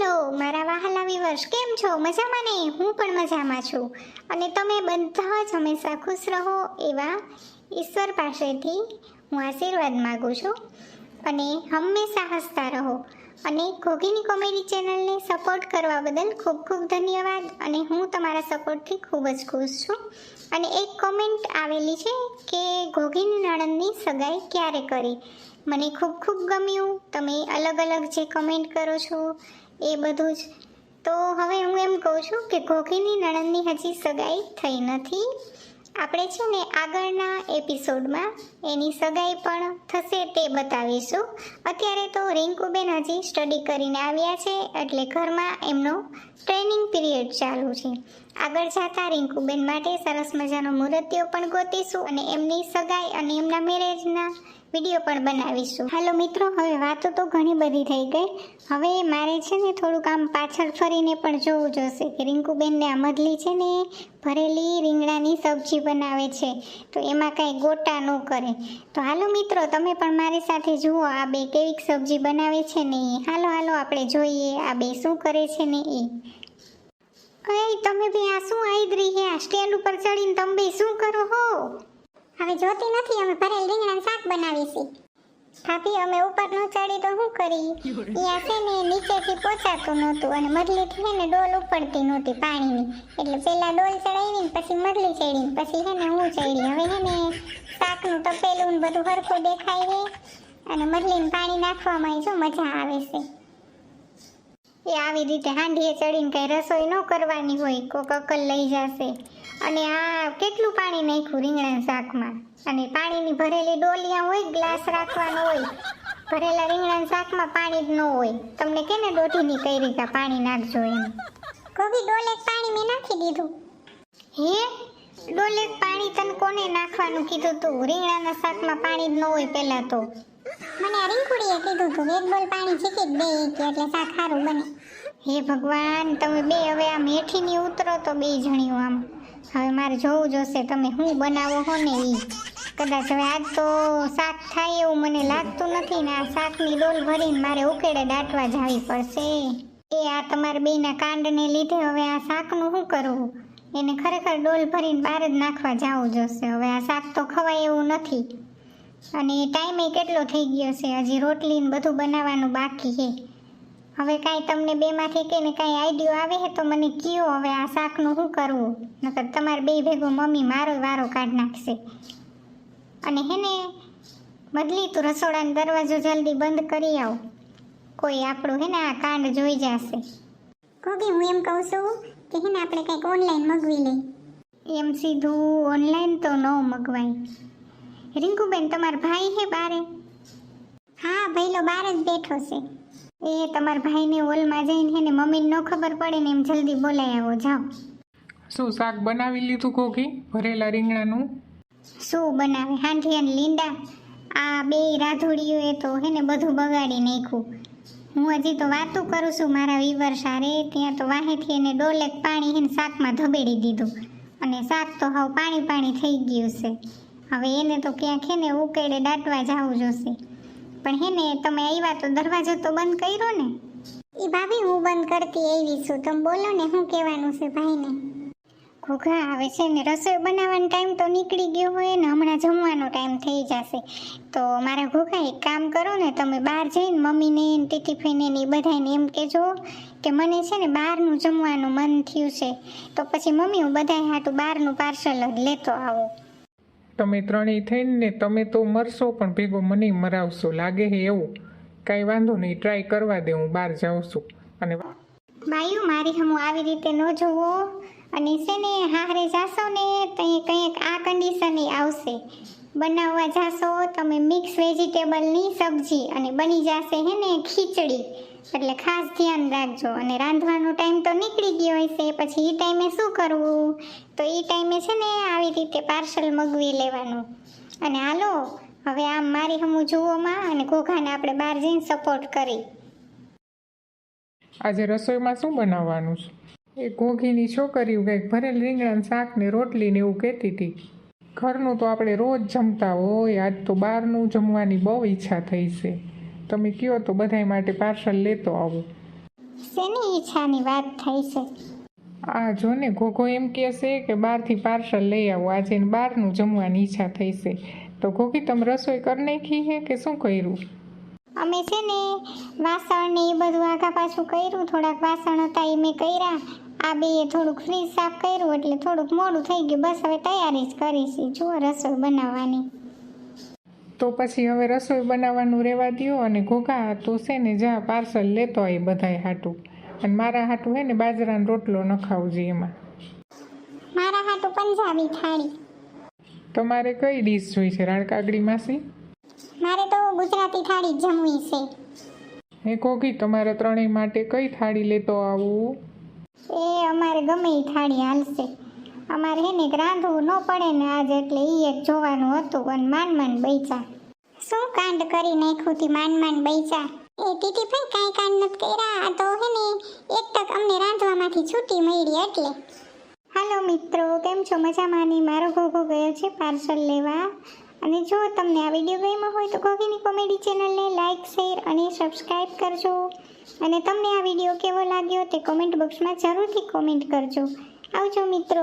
Hello, મારા વાહલા weavers કેમ છો? મજામાં ને? હું પણ મજામાં છું. અને તમે બધા જ હંમેશા ખુશ રહો એવા ઈશ્વર પાસેથી હું આશીર્વાદ માગું છું. અને હંમેશા હસતા રહો. અને ઘોઘીની કોમેડી ચેનલને સપોર્ટ કરવા બદલ ખૂબ ખૂબ ધન્યવાદ. અને હું તમારા સપોર્ટથી ખૂબ જ ખુશ છું. અને એક કોમેન્ટ આવેલી છે કે ઘોઘીની નણંદની સગાઈ ક્યારે કરી? મને ખૂબ ખૂબ ગમ્યું. તમે અલગ અલગ જે કમેન્ટ કરો છો એ બધું જ. તો હવે હું એમ કહું છું કે ઘોઘીની નણંદની હજી સગાઈ થઈ નથી. આપણે છે ને આગળના એપિસોડમાં એની સગાઈ પણ થશે તે બતાવીશું. અત્યારે તો રિંકુબેન હજી સ્ટડી કરીને આવ્યા છે એટલે ઘરમાં એમનો ટ્રેનિંગ પીરિયડ ચાલુ છે. આગળ જતા રિંકુબેન માટે સરસ મજાનો મુહૂર્તિઓ પણ ગોતીશું અને એમની સગાઈ અને એમના મેરેજના વીડિયો પણ બનાવીશું. હાલો મિત્રો, હવે વાતો તો ઘણી બધી થઈ ગઈ. હવે મારે છે ને થોડુંક આમ પાછળ ફરીને પણ જોવું જોશે કે રિંકુબેનને આ મધલી છે ને ભરેલી રીંગણાની સબ્જી બનાવે છે. તો એમાં કાંઈ ગોટા ન કરે. તો હાલો મિત્રો, તમે પણ મારી સાથે જુઓ આ બે કેવીક સબ્જી બનાવે છે ને. એ હાલો હાલો, આપણે જોઈએ આ બે શું કરે છે ને એ અય, તમે બી આ શું આઈદરી હે આ સ્ટેન્ડ ઉપર ચડીને તમે શું કરો હો? હવે જોતી નથી, અમે ભરેલ રીંગણાનું શાક બનાવીશી. ભાભી, અમે ઉપર ન ચડી તો શું કરી? ત્યાં છે ને, નીચેથી પોચાતું નહોતું અને મરલીથી છે ને, ડોલ ઉપડતી નહોતી પાણીની. એટલે પેલા ડોલ ચડાવી પછી મરલી ચડી પછી છે ને, હું ચડી હવે છે ને, શાકનું તપેલું ને બધું હરખું દેખાય છે અને મરલીને પાણી નાખવામાં જો મજા આવે છે? એ આવી રીતે હાંડીએ ચડીને કઈ રસોઈ ન કરવાની હોય કોક અકલ લઈ જશે. અને આ કેટલું પાણી નાખ્યું રીંગણા શાકમાં? અને પાણીની ભરેલી ડોલિયા હોય ગ્લાસ રાખવાનો હોય. ભરેલા રીંગણા શાકમાં પાણી જ ન હોય. તમને કેને દોઢીની કઈ રીતે પાણી નાખજો એમ? કોબી ડોલેક પાણી મેં નાખી દીધું. હે? ડોલેક પાણી તને કોને નાખવાનું કીધું તું? રીંગણાના શાકમાં પાણી જ ન હોય પહેલા તો. મને રીંકુડીએ કીધું તું. એક બોલ પાણી છીકી દે કે એટલે શાક સારું બને. હે ભગવાન, તમે બે હવે આમ હેઠીની ઉતરો તો બે જણીઓ આમ. હવે મારે જોવું જોશે તમે શું બનાવો હો ને એ કદાચ હવે આજ તો શાક થાય એવું મને લાગતું નથી ને આ શાકની ડોલ ભરીને મારે ઉકેડે દાટવા જાવી પડશે. એ આ તમારા બેના કાંડને લીધે હવે આ શાકનું શું કરવું એને ખરેખર ડોલ ભરીને બહાર જ નાખવા જાવું જોશે હવે આ શાક તો ખવાય એવું નથી. અને ટાઈમે કેટલો થઈ ગયો છે? હજી રોટલી ને બધું બનાવવાનું બાકી છે. હવે કાંઈ તમને બેમાંથી કે ને કાંઈ આઈડિયો આવે છે તો મને કયો હવે આ શાકનું શું કરવું? નકર તમારે બે ભેગો મમ્મી મારો વારો કાઢ નાખશે. અને હેને બદલી તું રસોડાનો દરવાજો જલ્દી બંધ કરી આવ. કોઈ આપણું હે ને આ કાંડ જોઈ જશે. કોગી હું એમ કહું છું કે હે ને આપણે કંઈક ઓનલાઈન મગવી લઈ એમ સીધું ઓનલાઈન તો ન મગવાય. રિંકુબેન તમાર ભાઈ હે બારે? હા ભઈલો બાર જ બેઠો છે. એ તમારા ભાઈને હોલમાં જઈને હે ને મમ્મીને ન ખબર પડે ને એમ જલ્દી બોલાય આવો જાઓ. શું શાક બનાવી લીધું કોકી? ભરેલા રીંગણાનું? શું બનાવે? હાંઠી અને લીંડા? આ બે રાધોડીઓએ તો હે ને બધું બગાડી નાખ્યું. હું હજી તો વાતું કરું છું મારા વિવર સારે. ત્યાં તો વાહેથી એને ડોલેક પાણી હે ને શાકમાં ધબેડી દીધું. અને શાક તો હાવ પાણી પાણી થઈ ગયું છે. હવે એને તો ક્યાંક હે ને ઉકેડે દાટવા જવું જોશે. પણ હે ને તમે આવ્યા તો દરવાજો તો બંધ કર્યો ને? એ ભાભી હું બંધ કરતી આવી છું. તમે બોલો ને શું કહેવાનું છે ભાઈને? ઘોઘા આવે છે ને રસોઈ બનાવવાનો ટાઈમ તો નીકળી ગયો હોય ને હમણાં જમવાનો ટાઈમ થઈ જશે. તો મારા ઘોઘા એક કામ કરો ને તમે બહાર જઈને મમ્મીને ને ટીટીફીને ને એ બધાને એમ કહેજો કે મને છે ને બહારનું જમવાનું મન થયું છે. તો પછી મમ્મી હું બધાય હાટું બહારનું પાર્સલ જ લેતો આવું. તમે ત્રણેય થઈને ને તમે તો મરશો પણ ભેગો મને મરાવશો. લાગે હે એવું? કાંઈ વાંધો નહીં ટ્રાય કરવા દે, હું બહાર જાઉં છું. અને બાયું મારી હમું આવી રીતે ન જોવો અને છે ને, હારે જાશો ને, તો કંઈક આ કન્ડિશન આવશે. બનાવવા જાશો, તમે મિક્સ વેજીટેબલની સબ્જી અને બની જશે હે ને, ખીચડી. એટલે ખાસ ધ્યાન રાખજો. અને રાંધવાનો ટાઈમ તો નીકળી ગયો હશે. પછી એ ટાઈમે શું કરવું? તો એ ટાઈમે છે ને આવી રીતે પાર્સલ મગવી લેવાનું. અને હાલો, હવે આમ મારી હમું જુઓમાં અને ઘોઘાને આપણે બહાર જઈને સપોર્ટ કરી. આજે રસોઈમાં શું બનાવવાનું છે? એ ઘોઘીની છોકરીઓ કંઈક ભરેલ રીંગણાનું શાક ને રોટલી ને એવું કહેતી હતી. ઘરનું તો આપણે રોજ જમતા હોય. આજ તો બહારનું જમવાની બહુ ઈચ્છા થઈ છે. તમે કયો તો બધાય માટે પાર્સલ લેતો આવો. શેની ઈચ્છાની વાત થઈ છે? આ જો ને ઘોઘો એમ કહેશે કે બહારથી પાર્સલ લઈ આવો. આજે બહારનું જમવાની ઈચ્છા થઈ છે. તો ઘોઘી તમે રસોઈ કરી નાખી છે કે શું કર્યું? અમે છે ને વાસણ ને એ બધું આગા પાછું કર્યું. થોડાક વાસણ હતા એ મેં કર્યા. આ બે થોડુંક ફ્રીજ સાફ કર્યું એટલે થોડુંક મોડું થઈ ગયું. બસ હવે તૈયારી જ કરીશી. જુઓ રસોઈ બનાવવાની. તો પછી હવે રસોઈ બનાવવાનું રહેવા દ્યો અને ઘોઘા તો છે ને જા પાર્સલ લેતો હોય બધાય હાટું. અને મારા હાટું હે ને બાજરાનો રોટલો નખાવજે એમાં. મારા હાટું પંજાબી થાળી. તમારે કઈ ડીશ જોઈ છે રાણકાગડી માસી? મારે તો ગુજરાતી થાળી જમવી છે. હે ઘોઘી તમારે ત્રણેય માટે કઈ થાળી લેતો આવું? એ અમારે ગમે એ થાળી હાલશે. અમારે હે ને રાંધવું ન પડે ને આજે એટલે એ એક જોવાનું હતું અને માંડ માંડ બૈચા. શું કાંડ કરી નાખ્યું તી માંડ માંડ બૈચા? એ ટીટી ભાઈ કાંઈ કાંડ નથી કર્યા. આ તો હે ને એક તક અમને રાંધવામાંથી છૂટી મળી એટલે. હાલો મિત્રો, કેમ છો? મજામાં? ને મારો ઘોઘો ગયો છે પાર્સલ લેવા. અને જો તમને આ વીડિયો ગમ્યો હોય તો ઘોઘીની કોમેડી ચેનલને લાઇક શેર અને સબસ્ક્રાઇબ કરજો. અને તમને આ વીડિયો કેવો લાગ્યો તે કોમેન્ટ બોક્સમાં જરૂરથી કોમેન્ટ કરજો. આવજો મિત્રો.